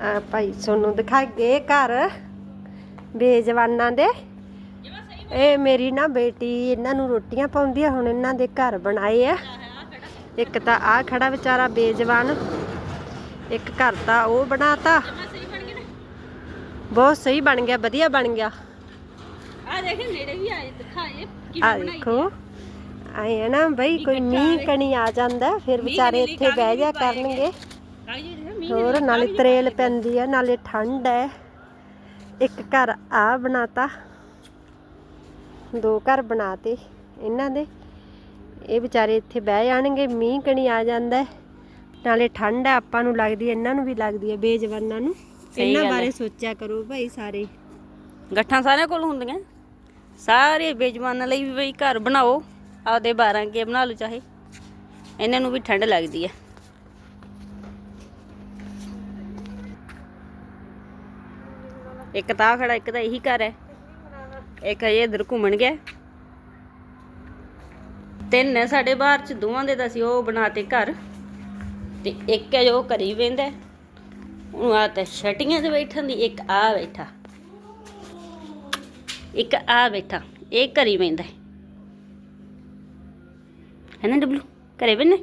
ਆ ਭਾਈ ਸੋਨੂੰ ਦਿਖਾ ਗਏ ਘਰ ਬੇਜਵਾਨਾਂ ਦੇ। ਇਹ ਮੇਰੀ ਨਾ ਬੇਟੀ ਇਹਨਾਂ ਨੂੰ ਰੋਟੀਆਂ ਪਾਉਂਦੀ ਆ ਹੁਣ ਇਹਨਾਂ ਦੇ ਘਰ ਬਣਾਏ ਆ। ਇੱਕ ਤਾਂ ਆ ਖੜਾ ਵਿਚਾਰਾ ਬੇਜਵਾਨ ਇੱਕ ਘਰ ਤਾਂ ਉਹ ਬਣਾਤਾ। ਬਹੁਤ ਸਹੀ ਬਣ ਗਿਆ ਵਧੀਆ ਬਣ ਗਿਆ। ਆ ਦੇਖ ਨੇੜੇ ਵੀ ਆਏ ਦਿਖਾਏ ਆ ਦੇਖੋ ਆਏ ਨਾ ਬਈ ਕੋਈ ਮੀਂਹ ਕਣੀ ਆ ਜਾਂਦਾ ਫਿਰ ਵਿਚਾਰੇ ਇੱਥੇ ਬਹਿ ਜਾ ਕਰਨਗੇ। ਹੋਰ ਨਾਲੇ ਤਰੇਲ ਪੈਂਦੀ ਆ ਨਾਲੇ ਠੰਡ ਹੈ ਇੱਕ ਘਰ ਆ ਬਣਾਤਾ। ਦੋ ਘਰ ਬਣਾਤੇ ਇਹਨਾਂ ਦੇ। ਇਹ ਵਿਚਾਰੇ ਇੱਥੇ ਬਹਿ ਜਾਣਗੇ ਮੀਂਹ ਕਣੀ ਆ ਜਾਂਦਾ। ਨਾਲੇ ਠੰਡ ਹੈ ਆਪਾਂ ਨੂੰ ਲੱਗਦੀ ਹੈ ਇਹਨਾਂ ਨੂੰ ਵੀ ਲੱਗਦੀ ਹੈ ਬੇਜਵਾਨਾਂ ਨੂੰ। ਇਹਨਾਂ ਬਾਰੇ ਸੋਚਿਆ ਕਰੋ ਭਾਈ ਸਾਰੇ। ਗੱਠਾਂ ਸਾਰਿਆਂ ਕੋਲ ਹੁੰਦੀਆਂ? ਸਾਰੇ ਬੇਜਮਾਨਾਂ ਲਈ ਵੀ ਬਈ ਘਰ ਬਣਾਓ ਆਪਦੇ 12 ਕੇ ਬਣਾ ਲਓ ਚਾਹੇ। ਇਹਨਾਂ ਨੂੰ ਵੀ ਠੰਡ ਲੱਗਦੀ ਹੈ ਇੱਕ ਤਾਂ ਖੜਾ, ਇੱਕ ਤਾਂ ਇਹੀ ਘਰ ਹੈ। ਇੱਕ ਅਜੇ ਇਧਰ ਘੁੰਮਣ ਗਿਆ। ਤਿੰਨ ਹੈ ਸਾਡੇ ਬਾਹਰ ਚ, ਦੋਵਾਂ ਦੇ ਤਾਂ ਅਸੀਂ ਉਹ ਬਣਾਤੇ ਘਰ। ਤੇ ਇੱਕ ਹੈ ਜੋ ਘਰੀ ਵੇਂਦਾ ਉਹਨੂੰ ਆ ਤਾਂ ਛਟੀਆਂ ਤੇ ਬੈਠਣ ਦੀ, ਇੱਕ ਆ ਬੈਠਾ। ਇੱਕ ਆ ਬੈਠਾ, ਇਹ ਘਰੀ ਬੈਂਦਾ ਹੈ। ਨਾ ਡਬਲੂ? ਘਰੇ ਬੈਠਣਾ